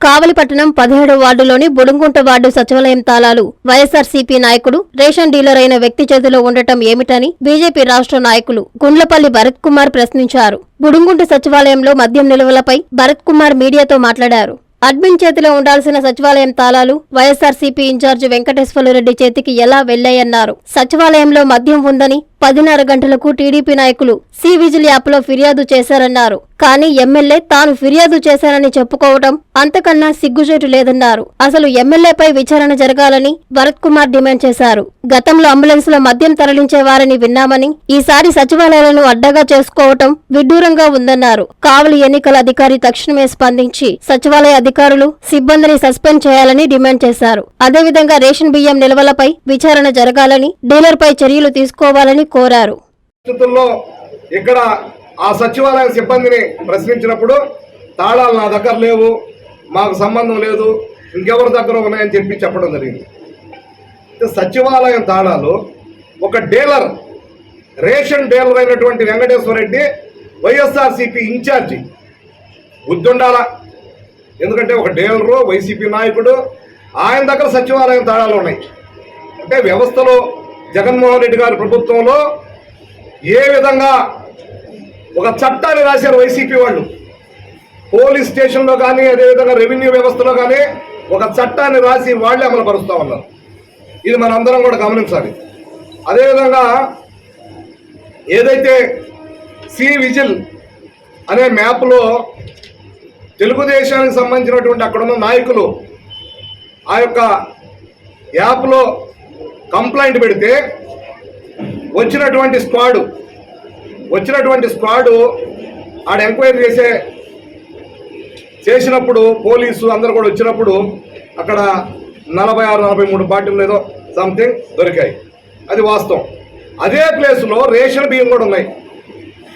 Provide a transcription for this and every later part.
కావలిపట్టణం పదిహేడు వార్డులోని బుడుంగుంట వార్డు సచివాలయం తాళాలు వైఎస్ఆర్సీపీ నాయకుడు రేషన్ డీలర్ అయిన వ్యక్తి చేతిలో ఉండటం ఏమిటని బీజేపీ రాష్ట్ర నాయకులు గుండ్లపల్లి భరత్ కుమార్ ప్రశ్నించారు. బుడుంగుంట సచివాలయంలో మద్యం నిల్వలపై భరత్ కుమార్ మీడియాతో మాట్లాడారు. అడ్మిన్ చేతిలో ఉండాల్సిన సచివాలయం తాళాలు వైఎస్ఆర్సీపీ ఇన్ఛార్జి వెంకటేశ్వరరెడ్డి చేతికి ఎలా వెళ్ళాయన్నారు సచివాలయంలో మద్యం ఉందని పదిన్నర గంటలకు టీడీపీ నాయకులు సి విజిల్ యాప్లో ఫిర్యాదు చేశారన్నారు. కానీ ఎమ్మెల్యే తాను ఫిర్యాదు చేశానని చెప్పుకోవడం అంతకన్నా సిగ్గుచేటు లేదన్నారు. అసలు ఎమ్మెల్యేపై విచారణ జరగాలని భరత్ కుమార్ డిమాండ్ చేశారు. గతంలో అంబులెన్స్లో మద్యం తరలించేవారని విన్నామని ఈసారి సచివాలయాలను అడ్డగా చేసుకోవటం విడ్డూరంగా ఉందన్నారు. కావలి ఎన్నికల అధికారి తక్షణమే స్పందించి సచివాలయ అధికారులు సిబ్బందిని సస్పెండ్ చేయాలని డిమాండ్ చేశారు. అదేవిధంగా రేషన్ బియ్యం నిల్వలపై విచారణ జరగాలని డీలర్పై చర్యలు తీసుకోవాలని కోరారు. పరిస్థితుల్లో ఇక్కడ ఆ సచివాలయ సిబ్బందిని ప్రశ్నించినప్పుడు తాళాలు నా దగ్గర లేవు మాకు సంబంధం లేదు ఇంకెవరి దగ్గర ఉన్నాయని చెప్పి చెప్పడం జరిగింది. సచివాలయం తాళాలు ఒక డీలర్ రేషన్ డీలర్ అయినటువంటి వెంకటేశ్వర రెడ్డి వైఎస్ఆర్సీపీ ఇన్ఛార్జి. బుద్ధుండాల? ఎందుకంటే ఒక డీలరు వైసీపీ నాయకుడు ఆయన దగ్గర సచివాలయం తాళాలు ఉన్నాయి. అంటే వ్యవస్థలో జగన్మోహన్ రెడ్డి గారి ప్రభుత్వంలో ఏ విధంగా ఒక చట్టాన్ని రాశారు వైసీపీ వాళ్ళు? పోలీస్ స్టేషన్లో కానీ అదేవిధంగా రెవెన్యూ వ్యవస్థలో కానీ ఒక చట్టాన్ని రాసి వాళ్ళే అమలు పరుస్తూ ఉన్నారు. ఇది మనందరం కూడా గమనించాలి. అదేవిధంగా ఏదైతే సి విజిల్ అనే మ్యాప్లో తెలుగుదేశానికి సంబంధించినటువంటి అక్కడున్న నాయకులు ఆ యొక్క యాప్లో కంప్లైంట్ పెడితే వచ్చినటువంటి స్క్వాడు వచ్చినటువంటి స్క్వాడు ఆడ ఎంక్వైరీ చేసే చేసినప్పుడు పోలీసు అందరు కూడా వచ్చినప్పుడు అక్కడ నలభై ఆరు నలభై మూడు బాటిల్ ఏదో సంథింగ్ దొరికాయి. అది వాస్తవం. అదే ప్లేస్లో రేషన్ బియ్యం కూడా ఉన్నాయి.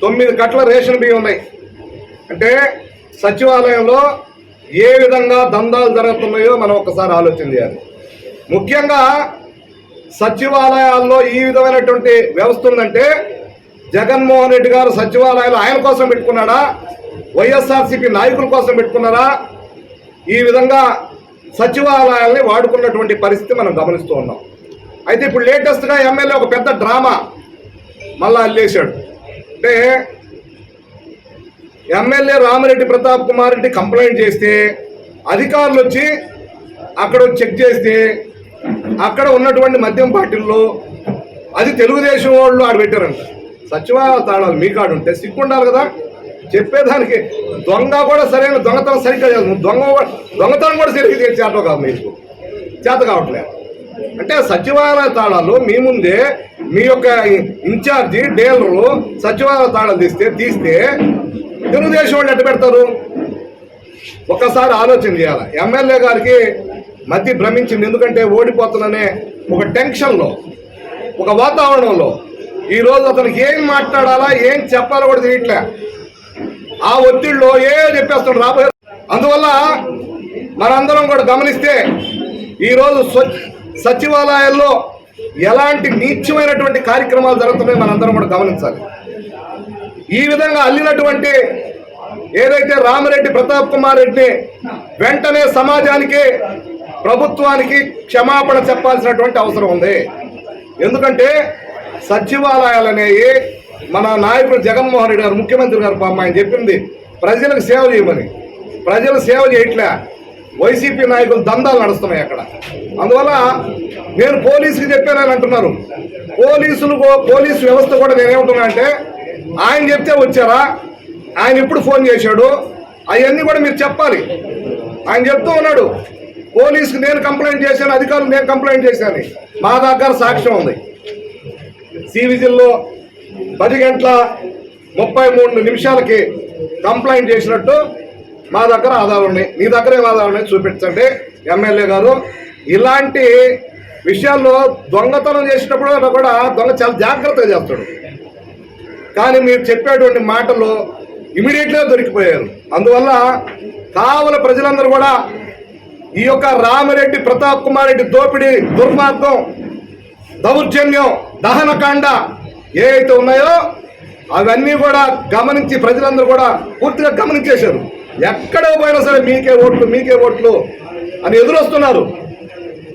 తొమ్మిది కట్ల రేషన్ బియ్యం ఉన్నాయి. అంటే సచివాలయంలో ఏ విధంగా దందాలు జరుగుతున్నాయో మనం ఒకసారి ఆలోచన చేయాలి. ముఖ్యంగా సచివాలయాల్లో ఈ విధమైనటువంటి వ్యవస్థ ఉందంటే జగన్మోహన్ రెడ్డి గారు సచివాలయాలు ఆయన కోసం పెట్టుకున్నాడా? వైఎస్ఆర్సీపీ నాయకుల కోసం పెట్టుకున్నారా? ఈ విధంగా సచివాలయాల్ని వాడుకున్నటువంటి పరిస్థితి మనం గమనిస్తూ ఉన్నాం. అయితే ఇప్పుడు లేటెస్ట్గా ఎమ్మెల్యే ఒక పెద్ద డ్రామా మళ్ళా అల్లేశాడు. అంటే ఎమ్మెల్యే రామిరెడ్డి ప్రతాప్ కుమార్ రెడ్డి కంప్లైంట్ చేస్తే అధికారులు వచ్చి అక్కడ చెక్ చేస్తే అక్కడ ఉన్నటువంటి మద్యం పార్టీల్లో అది తెలుగుదేశం వాళ్ళు ఆడ పెట్టారంట. సచివాలయ తాళాలు మీ కాడు ఉంటే సిగ్గు ఉండాలి కదా. చెప్పేదానికి దొంగ కూడా సరైన దొంగతనం సరిగ్గా చేయదు దొంగ దొంగతనం కూడా సరిగ్గా చేసే చేత కాదు మీకు. చేత కావట్లేదు. అంటే సచివాలయ తాళాలు మీ ముందే మీ యొక్క ఇన్ఛార్జి డీలరు సచివాలయ తాళాలు తీస్తే తీస్తే తెలుగుదేశం వాళ్ళు ఎట్ట పెడతారు? ఒక్కసారి ఆలోచన చేయాలి. ఎమ్మెల్యే గారికి మతి భ్రమించింది. ఎందుకంటే ఓడిపోతున్ననే ఒక టెన్షన్లో ఒక వాతావరణంలో. ఈరోజు అతనికి ఏం మాట్లాడాలా ఏం చెప్పాలో కూడా తెలియట్లే. ఆ ఒత్తిడిలో ఏ చెప్పేస్తాడు రాబోయే అందువల్ల మనందరం కూడా గమనిస్తే ఈరోజు సచివాలయాల్లో ఎలాంటి నీచమైనటువంటి కార్యక్రమాలు జరుగుతున్నాయో మనందరం కూడా గమనించాలి. ఈ విధంగా అల్లినటువంటి ఏదైతే రామరెడ్డి ప్రతాప్ కుమార్ రెడ్డి వెంటనే సమాజానికి ప్రభుత్వానికి క్షమాపణ చెప్పాల్సినటువంటి అవసరం ఉంది. ఎందుకంటే సచివాలయాలు అనేవి మన నాయకుడు జగన్మోహన్ రెడ్డి గారు ముఖ్యమంత్రి గారు పాపం ఆయన చెప్పింది ప్రజలకు సేవ చేయమని. ప్రజలు సేవ చేయట్లే. వైసీపీ నాయకులు దందాలు నడుస్తున్నాయి అక్కడ. అందువల్ల నేను పోలీసుకి చెప్పానని అంటున్నారు. పోలీసులు పోలీసు వ్యవస్థ కూడా నేనేమంటున్నా అంటే ఆయన చెప్తే వచ్చారా? ఆయన ఎప్పుడు ఫోన్ చేశాడు? అవన్నీ కూడా మీరు చెప్పాలి. ఆయన చెప్తూ ఉన్నాడు. పోలీసుకు నేను కంప్లైంట్ చేశాను అధికారులు నేను కంప్లైంట్ చేశాను. మా దగ్గర సాక్ష్యం ఉంది. సివిజిల్లో పది గంటల ముప్పై మూడు నిమిషాలకి కంప్లైంట్ చేసినట్టు మా దగ్గర ఆధారం ఉన్నాయి. మీ దగ్గర ఏం ఆధారాలు ఉన్నాయి చూపించండి. ఎమ్మెల్యే గారు ఇలాంటి విషయాల్లో దొంగతనం చేసినప్పుడు కూడా దొంగ చాలా జాగ్రత్తగా చేస్తాడు. కానీ మీరు చెప్పేటువంటి మాటలు ఇమీడియట్గా దొరికిపోయారు. అందువల్ల కావల ప్రజలందరూ కూడా ఈ యొక్క రామిరెడ్డి ప్రతాప్ కుమార్ రెడ్డి దోపిడీ దుర్మార్గం దౌర్జన్యం దహనకాండ ఏవైతే ఉన్నాయో అవన్నీ కూడా గమనించి ప్రజలందరూ కూడా పూర్తిగా గమనించేశారు. ఎక్కడ పోయినా సరే మీకే ఓట్లు మీకే ఓట్లు అని ఎదురొస్తున్నారు.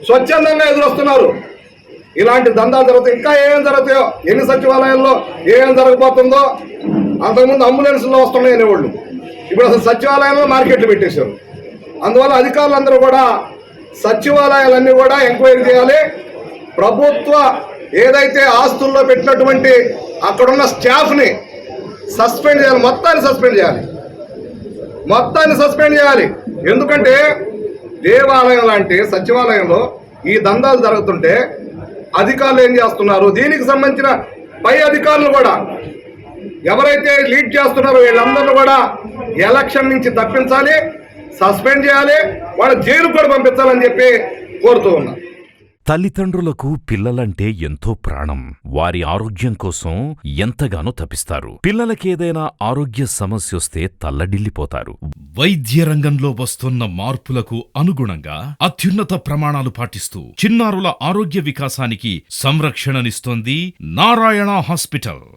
స్వచ్ఛందంగా ఎదురొస్తున్నారు. ఇలాంటి దందాలు జరుగుతాయి. ఇంకా ఏం జరుగుతాయో ఎన్ని సచివాలయాల్లో ఏం జరగబోతుందో అంతకుముందు అంబులెన్స్లో వస్తున్నాయి అనేవాళ్ళు ఇప్పుడు అసలు సచివాలయంలో మార్కెట్లు పెట్టేశారు. అందువల్ల అధికారులందరూ కూడా సచివాలయాలన్నీ కూడా ఎంక్వైరీ చేయాలి. ప్రభుత్వ ఏదైతే ఆస్తుల్లో పెట్టినటువంటి అక్కడున్న స్టాఫ్ని సస్పెండ్ చేయాలి. మొత్తాన్ని సస్పెండ్ చేయాలి. మొత్తాన్ని సస్పెండ్ చేయాలి. ఎందుకంటే దేవాలయం లాంటి సచివాలయంలో ఈ దందాలు జరుగుతుంటే అధికారులు ఏం చేస్తున్నారు? దీనికి సంబంధించిన పై అధికారులు కూడా ఎవరైతే లీడ్ చేస్తున్నారో వీళ్ళందరూ కూడా ఎలక్షన్ నుంచి తప్పించాలి. సస్పెండ్ చేయాలి వాళ్ళ జైలుకు కూడా పంపించాలని చెప్పి కోరుతూ ఉన్నా. తల్లిదండ్రులకు పిల్లలంటే ఎంతో ప్రాణం. వారి ఆరోగ్యం కోసం ఎంతగానో తపిస్తారు. పిల్లలకేదైనా ఆరోగ్య సమస్య వస్తే తల్లడిల్లిపోతారు. వైద్య రంగంలో వస్తున్న మార్పులకు అనుగుణంగా అత్యున్నత ప్రమాణాలు పాటిస్తూ చిన్నారుల ఆరోగ్య వికాసానికి సంరక్షణనిస్తోంది నారాయణ హాస్పిటల్.